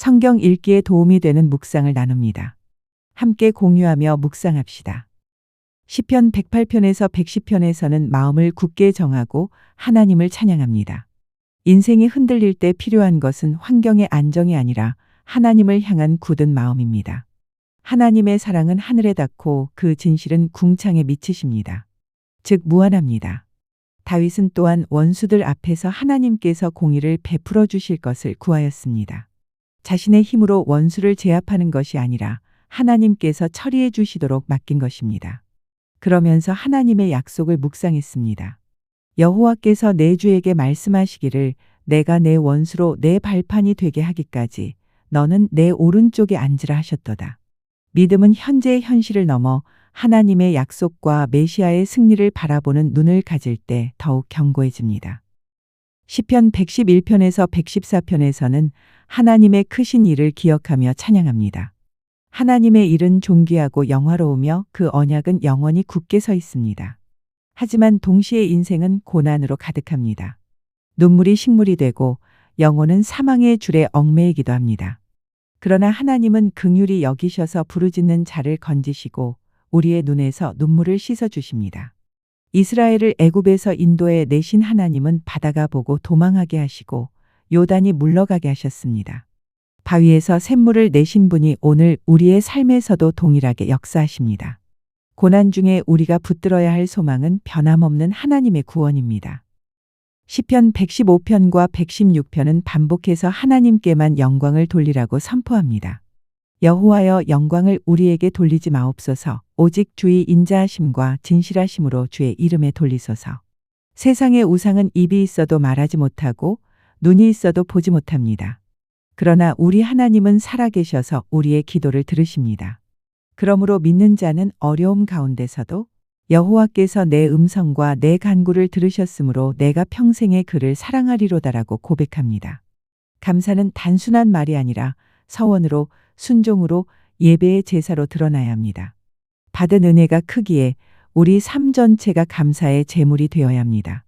성경 읽기에 도움이 되는 묵상을 나눕니다. 함께 공유하며 묵상합시다. 시편 108편에서 110편에서는 마음을 굳게 정하고 하나님을 찬양합니다. 인생이 흔들릴 때 필요한 것은 환경의 안정이 아니라 하나님을 향한 굳은 마음입니다. 하나님의 사랑은 하늘에 닿고 그 진실은 궁창에 미치십니다. 즉 무한합니다. 다윗은 또한 원수들 앞에서 하나님께서 공의를 베풀어 주실 것을 구하였습니다. 자신의 힘으로 원수를 제압하는 것이 아니라 하나님께서 처리해 주시도록 맡긴 것입니다. 그러면서 하나님의 약속을 묵상했습니다. 여호와께서 내 주에게 말씀하시기를 내가 내 원수로 내 발판이 되게 하기까지 너는 내 오른쪽에 앉으라 하셨도다. 믿음은 현재의 현실을 넘어 하나님의 약속과 메시아의 승리를 바라보는 눈을 가질 때 더욱 견고해집니다. 시편 111편에서 114편에서는 하나님의 크신 일을 기억하며 찬양합니다. 하나님의 일은 존귀하고 영화로우며 그 언약은 영원히 굳게 서 있습니다. 하지만 동시에 인생은 고난으로 가득합니다. 눈물이 식물이 되고 영혼은 사망의 줄에 얽매이기도 합니다. 그러나 하나님은 긍휼히 여기셔서 부르짖는 자를 건지시고 우리의 눈에서 눈물을 씻어 주십니다. 이스라엘을 애굽에서 인도에 내신 하나님은 바다가 보고 도망하게 하시고 요단이 물러가게 하셨습니다. 바위에서 샘물을 내신 분이 오늘 우리의 삶에서도 동일하게 역사하십니다. 고난 중에 우리가 붙들어야 할 소망은 변함없는 하나님의 구원입니다. 시편 115편과 116편은 반복해서 하나님께만 영광을 돌리라고 선포합니다. 여호와여 영광을 우리에게 돌리지 마옵소서. 오직 주의 인자하심과 진실하심으로 주의 이름에 돌리소서. 세상의 우상은 입이 있어도 말하지 못하고 눈이 있어도 보지 못합니다. 그러나 우리 하나님은 살아계셔서 우리의 기도를 들으십니다. 그러므로 믿는 자는 어려움 가운데서도 여호와께서 내 음성과 내 간구를 들으셨으므로 내가 평생에 그를 사랑하리로다라고 고백합니다. 감사는 단순한 말이 아니라 서원으로 순종으로 예배의 제사로 드러나야 합니다. 받은 은혜가 크기에 우리 삶 전체가 감사의 제물이 되어야 합니다.